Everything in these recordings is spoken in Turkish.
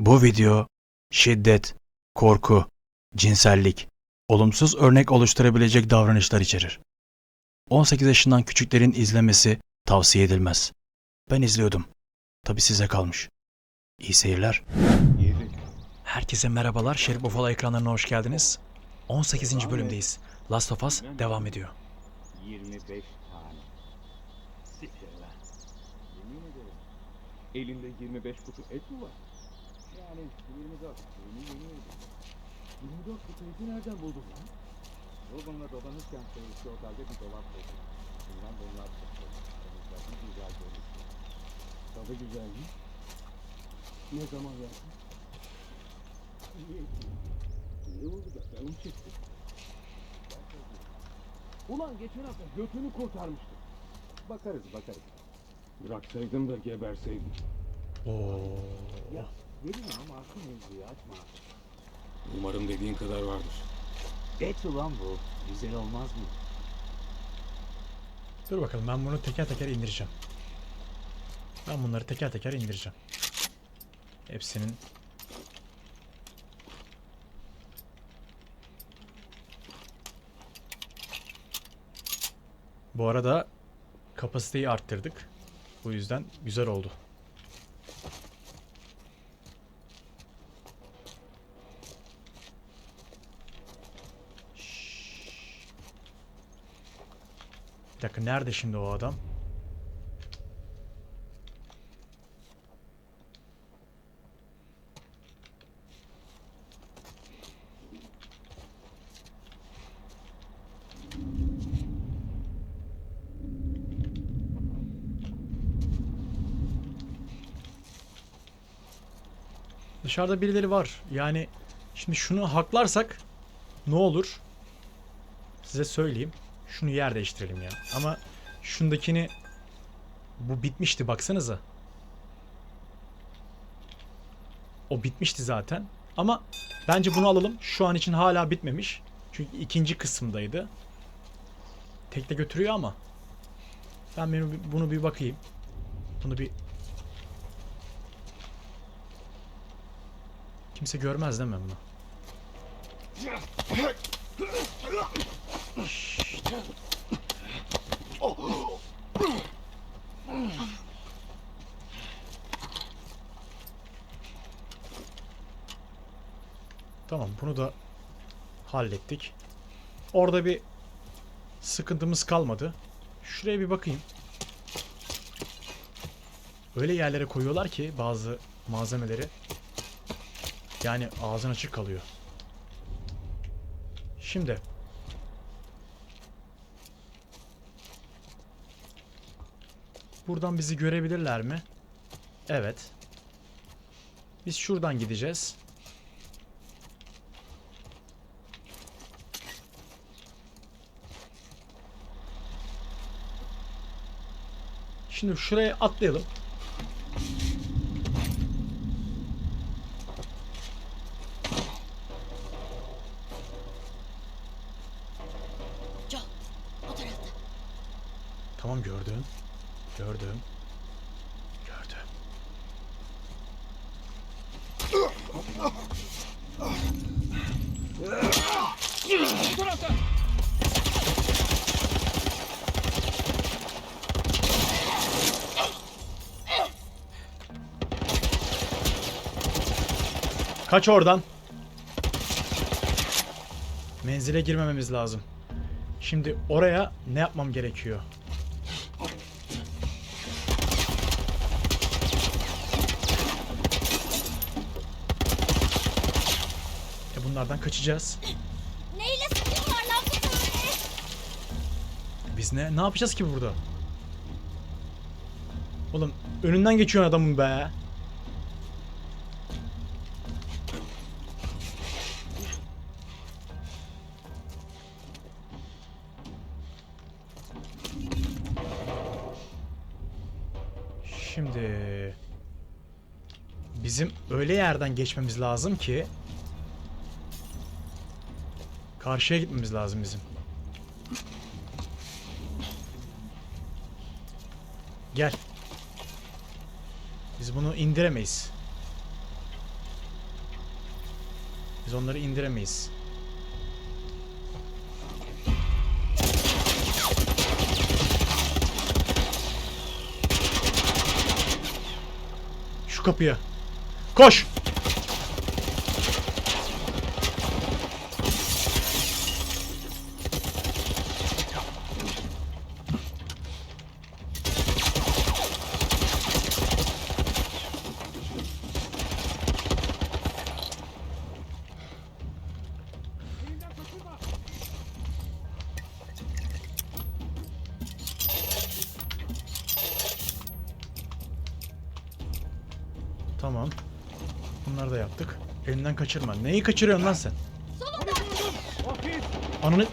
Bu video şiddet, korku, cinsellik, olumsuz örnek oluşturabilecek davranışlar içerir. 18 yaşından küçüklerin izlemesi tavsiye edilmez. Ben izliyordum. Tabi size kalmış. İyi seyirler. Herkese merhabalar. Şerif Ufala ekranlarına hoş geldiniz. 18. bölümdeyiz. Last of Us devam ediyor. 25 tane. Siktir lan. Yemin ederim. Elinde 25 kutu et mi var? Yani 24. Yemin yemin ederim. 24 kutu eti nereden buldun lan? Logan'la dolanırken sevgisi otelde bir dolap buldum. Bundan donlar çıktı. Temizledim güzel dönüştü. Tadı güzel mi? Ne zaman? İyi ettin. İyi oldu da canım çekti. Ulan geçen hafta götünü kurtarmıştım. Bakarız bakarız. Bıraksaydım da geberseydim. Oo. Ya verin ama arka mevzuyu açma. Umarım dediğin kadar vardır. Et ulan bu. Güzel olmaz mı? Dur bakalım ben bunu teker teker indireceğim. Ben bunları teker teker indireceğim. Hepsinin Bu arada kapasiteyi arttırdık. Bu yüzden güzel oldu. Bir dakika nerede şimdi o adam? Dışarıda birileri var. Yani şimdi şunu haklarsak ne olur? Size söyleyeyim. Şunu yer değiştirelim ya. Ama şundakini bu bitmişti baksanıza. O bitmişti zaten. Ama bence bunu alalım. Şu an için hala bitmemiş. Çünkü ikinci kısımdaydı. Tekte götürüyor ama. Ben bunu bir bakayım. Bunu bir Kimse görmez değil mi bunu? Tamam bunu da hallettik. Orada bir sıkıntımız kalmadı. Şuraya bir bakayım. Öyle yerlere koyuyorlar ki bazı malzemeleri. Yani ağzın açık kalıyor. Şimdi. Buradan bizi görebilirler mi? Evet. Biz şuradan gideceğiz. Şimdi şuraya atlayalım. Kaç oradan. Menzile girmememiz lazım. Şimdi oraya ne yapmam gerekiyor? E bunlardan kaçacağız. Neyle sıkıyorlar lan? Biz ne ne yapacağız ki burada? Oğlum önünden geçiyor adamın be. Öyle yerden geçmemiz lazım ki karşıya gitmemiz lazım bizim. Gel. Biz bunu indiremeyiz. Biz onları indiremeyiz. Şu kapıya. Koş! Tamam. Bunları da yaptık. Elinden kaçırma. Neyi kaçırıyorsun lan sen? Ananı...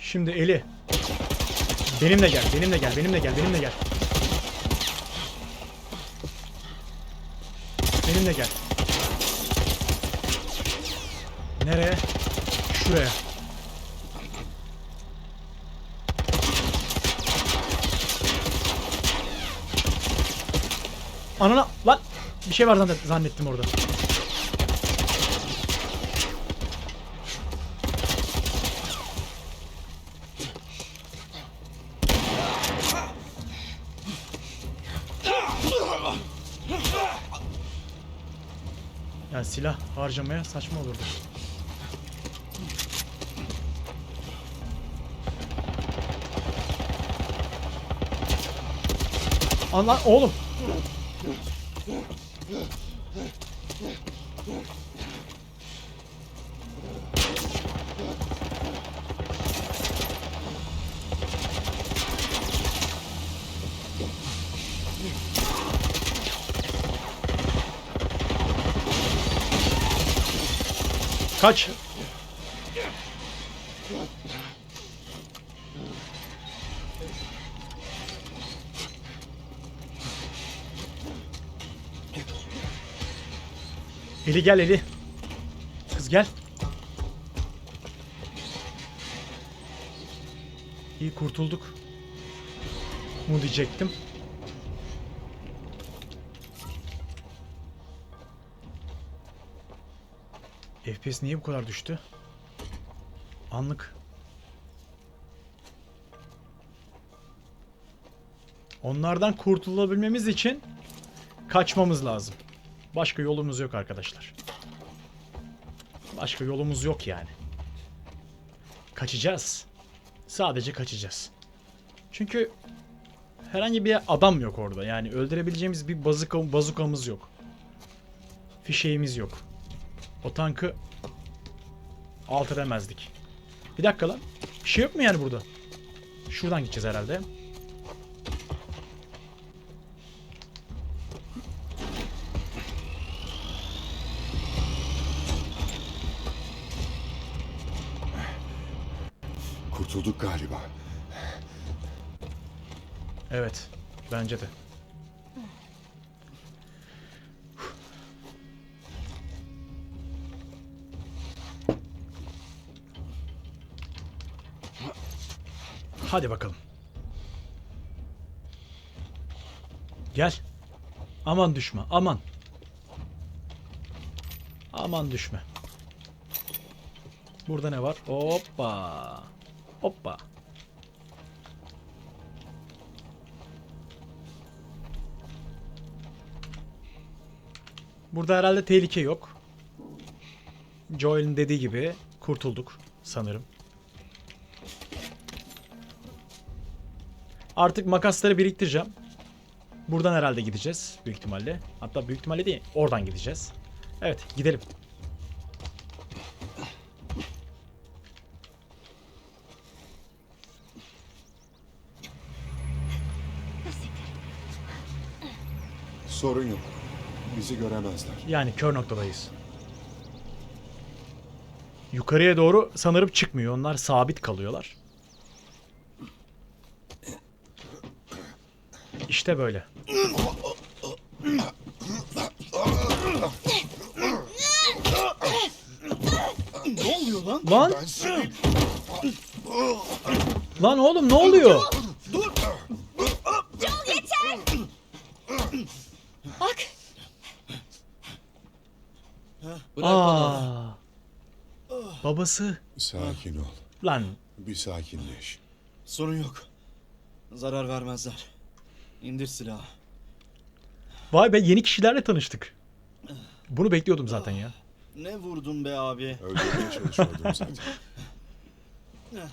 Şimdi Eli. Benimle gel, benimle gel, benimle gel, benimle gel. Benimle gel. Nereye? Şuraya. Anana lan bir şey var zannet- zannettim orada. Yani silah harcamaya saçma olurdu. Anla oğlum. Kaç. Eli gel Eli. Kız gel. İyi kurtulduk. Mu diyecektim. FPS niye bu kadar düştü? Anlık. Onlardan kurtulabilmemiz için kaçmamız lazım. Başka yolumuz yok arkadaşlar. Başka yolumuz yok yani. Kaçacağız. Sadece kaçacağız. Çünkü herhangi bir adam yok orada. Yani öldürebileceğimiz bir bazuka, bazukamız yok. Fişeğimiz yok. O tankı alt edemezdik. Bir dakika lan. Bir şey yok mu yani burada? Şuradan gideceğiz herhalde. Kurtulduk galiba. Evet. Bence de. Hadi bakalım. Gel. Aman düşme. Aman. Aman düşme. Burada ne var? Hoppa. Hoppa. Burada herhalde tehlike yok. Joel'in dediği gibi kurtulduk sanırım. Artık makasları biriktireceğim. Buradan herhalde gideceğiz büyük ihtimalle. Hatta büyük ihtimalle değil, oradan gideceğiz. Evet, gidelim. Sorun yok. Bizi göremezler. Yani kör noktadayız. Yukarıya doğru sanırım çıkmıyor. Onlar sabit kalıyorlar. İşte böyle. Ne oluyor lan? Lan Ben seni... lan oğlum ne oluyor? Bak Bırak. Aa. Babası. Sakin ol. Lan Bir sakinleş. Sorun yok. Zarar vermezler. İndir silahı. vay be yeni kişilerle tanıştık. Bunu bekliyordum zaten ya. Ne vurdun be abi? Öldürmeye çalışıyordum zaten.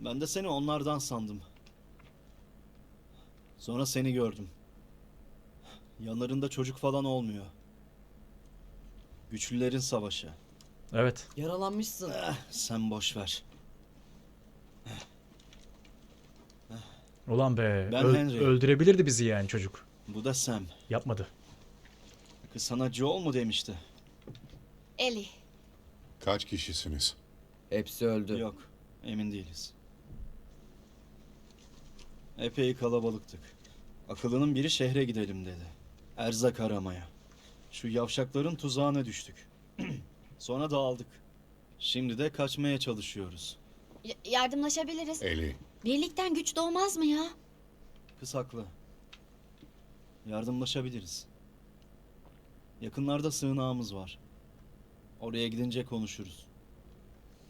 Ben de seni onlardan sandım. Sonra seni gördüm. Yanlarında çocuk falan olmuyor. Güçlülerin savaşı. Evet. Yaralanmışsın. Eh, sen boş ver. Ulan be. Ben öl- Henry. öldürebilirdi bizi yani çocuk. Bu da Sam. Yapmadı. Kız sana Joel mu demişti? Eli. Kaç kişisiniz? Hepsi öldü. Yok, emin değiliz. Epey kalabalıktık. Akıllının biri şehre gidelim dedi. Erzak aramaya. Şu yavşakların tuzağına düştük. Sonra dağıldık. Şimdi de kaçmaya çalışıyoruz. Y- yardımlaşabiliriz. Eli. Birlikten güç doğmaz mı ya? Kız haklı. Yardımlaşabiliriz. Yakınlarda sığınağımız var. Oraya gidince konuşuruz.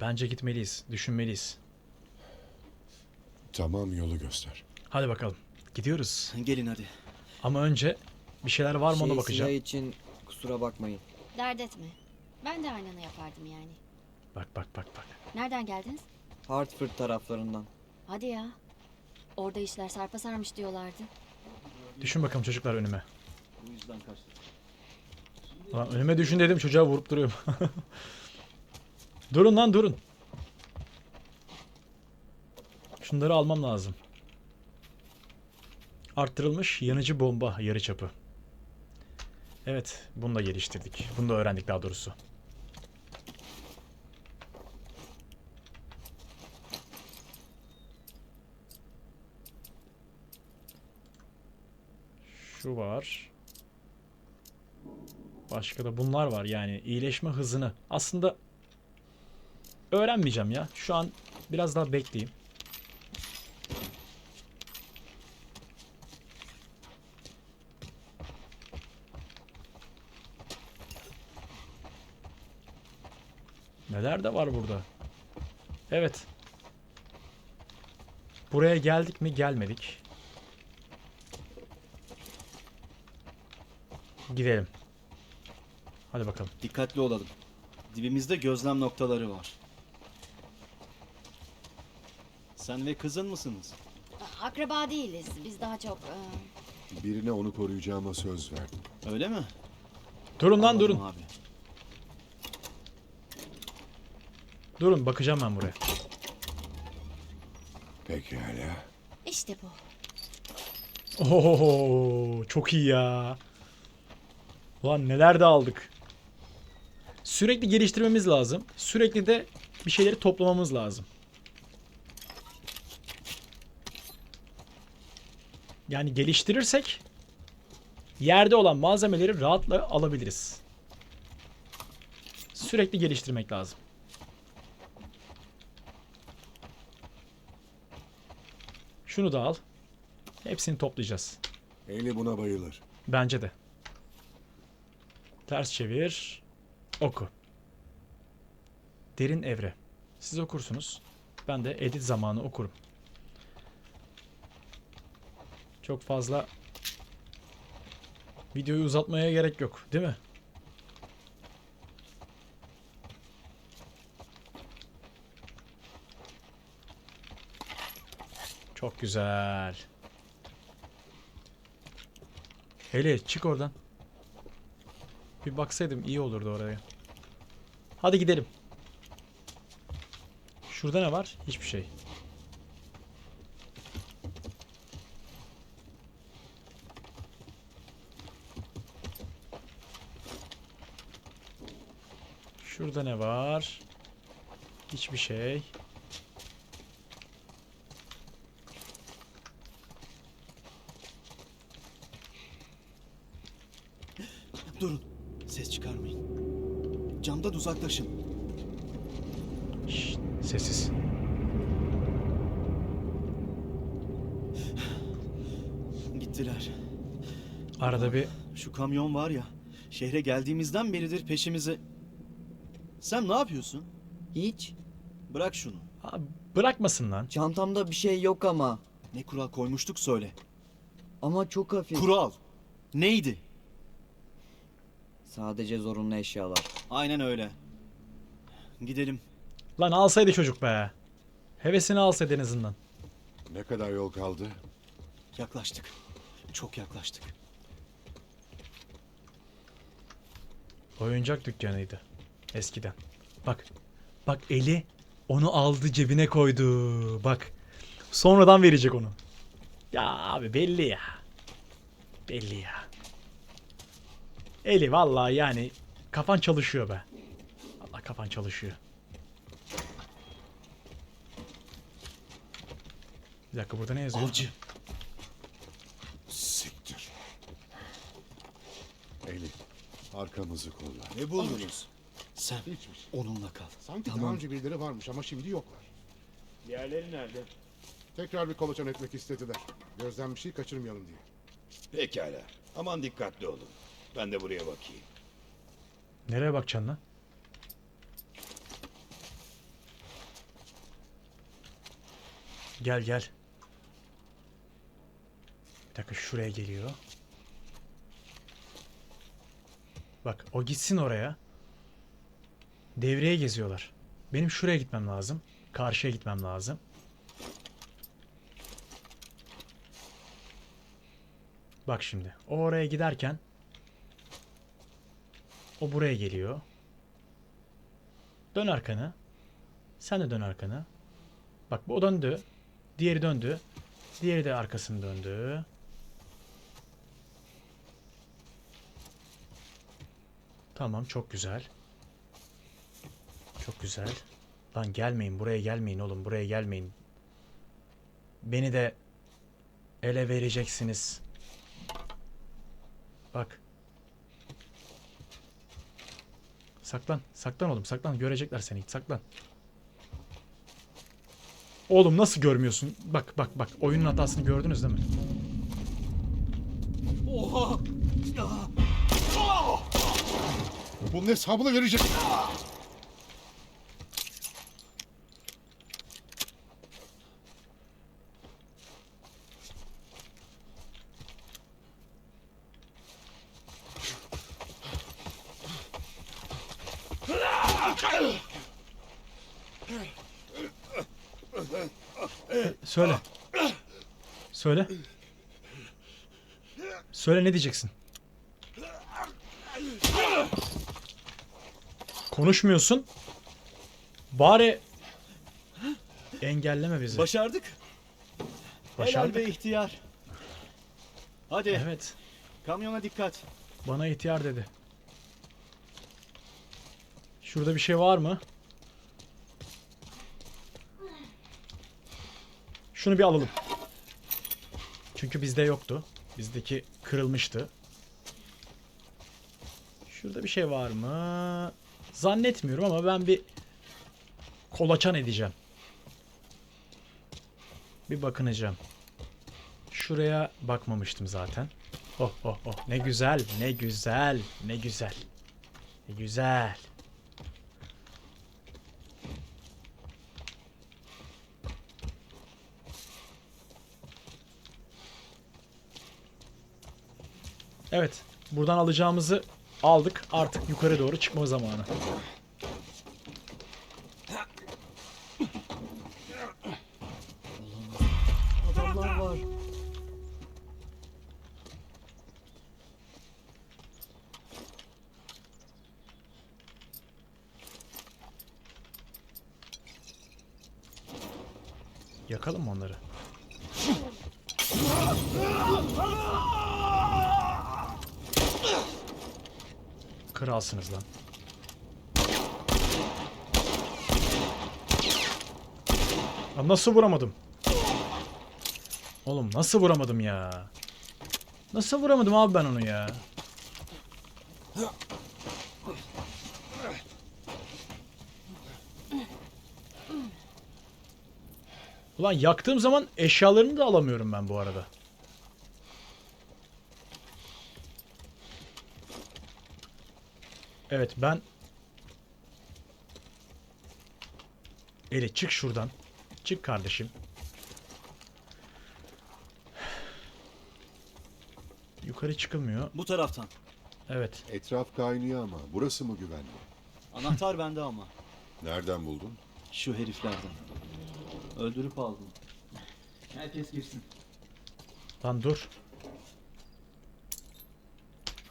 Bence gitmeliyiz. Düşünmeliyiz. Tamam yolu göster. Hadi bakalım. Gidiyoruz. Gelin hadi. Ama önce bir şeyler var mı ona Şey, bakacağım. silah için kusura bakmayın. Dert etme. Ben de aynını yapardım yani. Bak bak bak bak. Nereden geldiniz? Hartford taraflarından. Hadi ya. Orada işler sarpa sarmış diyorlardı. Düşün bakalım çocuklar önüme. Bu yüzden kaçtık. Ulan önüme düşün dedim çocuğa vurup duruyorum. durun lan durun. Şunları almam lazım. Arttırılmış yanıcı bomba yarıçapı. Evet, bunu da geliştirdik. Bunu da öğrendik daha doğrusu. Şu var. Başka da bunlar var yani iyileşme hızını. Aslında öğrenmeyeceğim ya. Şu an biraz daha bekleyeyim. Neler de var burada. Evet. Buraya geldik mi gelmedik. Gidelim. Hadi bakalım. Dikkatli olalım. Dibimizde gözlem noktaları var. Sen ve kızın mısınız? Akraba değiliz. Biz daha çok... e, Birine onu koruyacağıma söz verdim. Öyle mi? Durun lan Anladım durun. Abi. Durun bakacağım ben buraya. Pekala. işte bu. Oho çok iyi ya. Ulan neler de aldık. Sürekli geliştirmemiz lazım. Sürekli de bir şeyleri toplamamız lazım. Yani geliştirirsek yerde olan malzemeleri rahatla alabiliriz. Sürekli geliştirmek lazım. Şunu da al. Hepsini toplayacağız. Eli buna bayılır. Bence de. Ters çevir. Oku. Derin evre. Siz okursunuz. Ben de edit zamanı okurum. Çok fazla videoyu uzatmaya gerek yok, değil mi? Çok güzel. Hele çık oradan. Bir baksaydım iyi olurdu oraya. Hadi gidelim. Şurada ne var? Hiçbir şey. Şurada ne var? Hiçbir şey. Uzaklaşın. Şşt, sessiz. Gittiler. Arada bir Şu kamyon var ya. Şehre geldiğimizden beridir peşimize... Sen ne yapıyorsun? Hiç. Bırak şunu. Abi bırakmasın lan. Çantamda bir şey yok ama. Ne kural koymuştuk söyle. Ama çok hafif. Kural. Neydi? Sadece zorunlu eşyalar. Aynen öyle. Gidelim. Lan alsaydı çocuk be. Hevesini alsaydı en azından. Ne kadar yol kaldı? Yaklaştık. Çok yaklaştık. Oyuncak dükkanıydı. Eskiden. Bak. Bak eli onu aldı cebine koydu. Bak. Sonradan verecek onu. Ya abi belli ya. Belli ya. Eli vallahi yani kafan çalışıyor be. Vallahi kafan çalışıyor. Bir dakika burada ne yazıyor? Avcı. Siktir. Eli, arkamızı kolla. Ne buldunuz? Sen Hiçbir şey. onunla kal. Sanki Tamam. daha önce birileri varmış ama şimdi yoklar. Diğerleri nerede? Tekrar bir kolaçan etmek istediler. Gözden bir şey kaçırmayalım diye. Pekala. Aman dikkatli olun. Ben de buraya bakayım. Nereye bakacaksın lan? Gel gel. Bir dakika şuraya geliyor. Bak o gitsin oraya. Devreye geziyorlar. Benim şuraya gitmem lazım. Karşıya gitmem lazım. Bak şimdi. O oraya giderken o buraya geliyor. Dön arkanı. Sen de dön arkanı. Bak bu döndü. Diğeri döndü. Diğeri de arkasını döndü. Tamam çok güzel. Çok güzel. Lan gelmeyin buraya gelmeyin oğlum buraya gelmeyin. Beni de ele vereceksiniz. Bak. Saklan. Saklan oğlum saklan. Görecekler seni. Saklan. Oğlum nasıl görmüyorsun? Bak bak bak. Oyunun hatasını gördünüz değil mi? Oha! Bunun hesabını verecek. Söyle. Söyle. Söyle ne diyeceksin? Konuşmuyorsun. Bari engelleme bizi. Başardık. Helal Başardık. be ihtiyar. Hadi Evet. kamyona dikkat. Bana ihtiyar dedi. Şurada bir şey var mı? Şunu bir alalım. Çünkü bizde yoktu. Bizdeki kırılmıştı. Şurada bir şey var mı? Zannetmiyorum ama ben bir kolaçan edeceğim. Bir bakınacağım. Şuraya bakmamıştım zaten. Oh oh oh ne güzel ne güzel ne güzel. Ne güzel. Evet buradan alacağımızı aldık artık yukarı doğru çıkma zamanı. Adamlar var. Yakalım mı onları? Kralsınız lan. Lan nasıl vuramadım? Oğlum nasıl vuramadım ya? Nasıl vuramadım abi ben onu ya? Ulan yaktığım zaman eşyalarını da alamıyorum ben bu arada. Evet ben Eli çık şuradan. Çık kardeşim. Yukarı çıkılmıyor. Bu taraftan. Evet. Etraf kaynıyor ama burası mı güvenli? Anahtar bende ama. Nereden buldun? Şu heriflerden. Öldürüp aldım. Herkes girsin. Lan dur.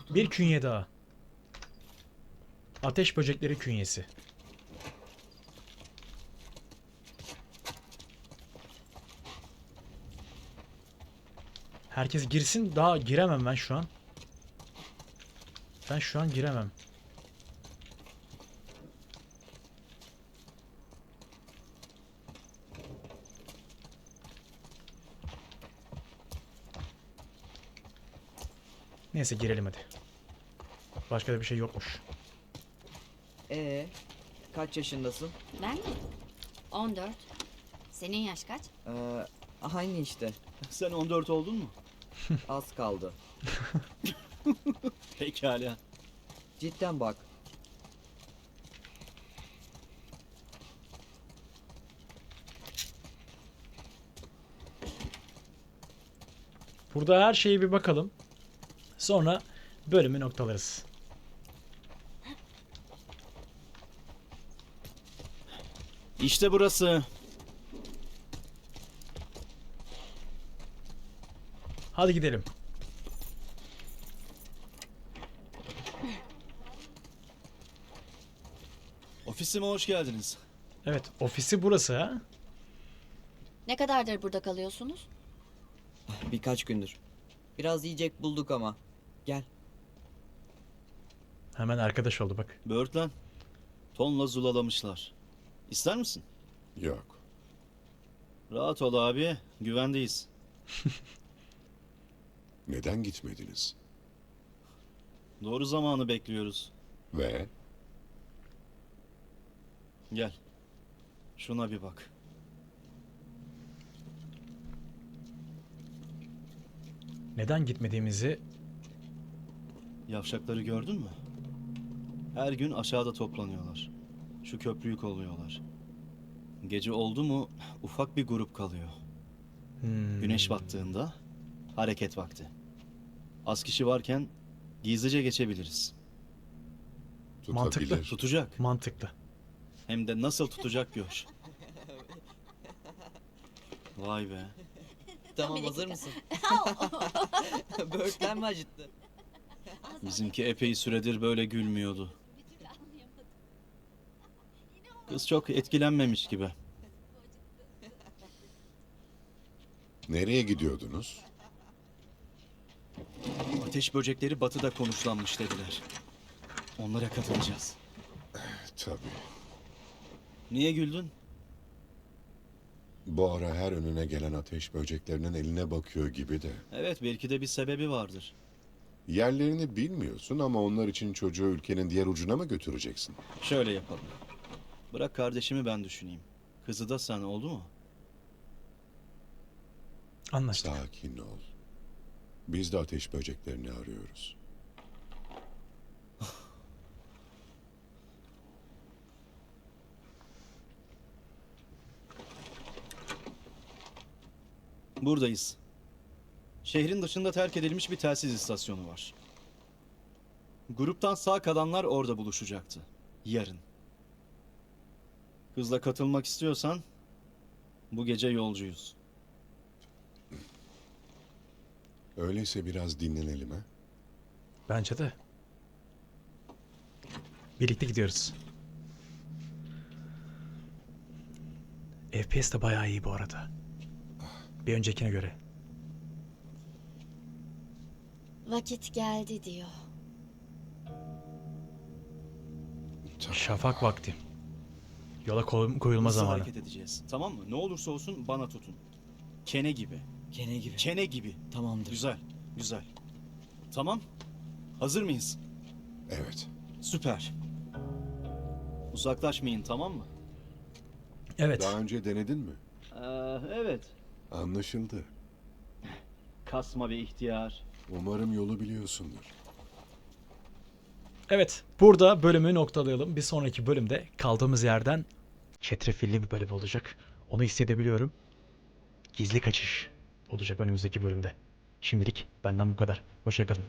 Bir künye daha. Ateş böcekleri künyesi. Herkes girsin. Daha giremem ben şu an. Ben şu an giremem. Neyse girelim hadi. Başka da bir şey yokmuş. Ee, kaç yaşındasın? Ben mi? 14. Senin yaş kaç? Ee, aynı işte. Sen 14 oldun mu? Az kaldı. Pekala. Cidden bak. Burada her şeye bir bakalım. Sonra bölümü noktalarız. İşte burası. Hadi gidelim. Ofisime hoş geldiniz. Evet, ofisi burası ha. Ne kadardır burada kalıyorsunuz? Birkaç gündür. Biraz yiyecek bulduk ama. Gel. Hemen arkadaş oldu bak. Börtlen. Tonla zulalamışlar. İster misin? Yok. Rahat ol abi. Güvendeyiz. Neden gitmediniz? Doğru zamanı bekliyoruz. Ve Gel. Şuna bir bak. Neden gitmediğimizi Yavşakları gördün mü? Her gün aşağıda toplanıyorlar. Şu köprüyü kolluyorlar. Gece oldu mu ufak bir grup kalıyor. Hmm, Güneş battığında hareket vakti. Az kişi varken gizlice geçebiliriz. Mantıklı. tutabilir. Tutacak. mantıklı. Hem de nasıl tutacak gör. Vay be. Tamam hazır mısın? Böğürtlen mi acıttı? Bizimki epey süredir böyle gülmüyordu. Kız çok etkilenmemiş gibi. Nereye gidiyordunuz? Ateş böcekleri batıda konuşlanmış dediler. Onlara katılacağız. Tabii. Niye güldün? Bu ara her önüne gelen ateş böceklerinin eline bakıyor gibi de. Evet belki de bir sebebi vardır. Yerlerini bilmiyorsun ama onlar için çocuğu ülkenin diğer ucuna mı götüreceksin? Şöyle yapalım. Bırak kardeşimi ben düşüneyim. Kızı da sen oldu mu? Anlaştık. Sakin ol. Biz de ateş böceklerini arıyoruz. Buradayız. Şehrin dışında terk edilmiş bir telsiz istasyonu var. Gruptan sağ kalanlar orada buluşacaktı. Yarın. Kızla katılmak istiyorsan bu gece yolcuyuz. Öyleyse biraz dinlenelim ha? Bence de. Birlikte gidiyoruz. FPS de bayağı iyi bu arada. Bir öncekine göre. Vakit geldi diyor. Şafak vakti. Yola koy- koyulma Hızlı zamanı. hareket edeceğiz. Tamam mı? Ne olursa olsun bana tutun. Kene gibi. Gene gibi. Kene gibi. Tamamdır. Güzel. Güzel. Tamam. Hazır mıyız? Evet. Süper. Uzaklaşmayın tamam mı? Evet. Daha önce denedin mi? Ee, evet. Anlaşıldı. Kasma ve ihtiyar. Umarım yolu biliyorsundur. Evet. Burada bölümü noktalayalım. Bir sonraki bölümde kaldığımız yerden çetrefilli bir bölüm olacak. Onu hissedebiliyorum. Gizli kaçış olacak önümüzdeki bölümde. Şimdilik benden bu kadar. Hoşçakalın.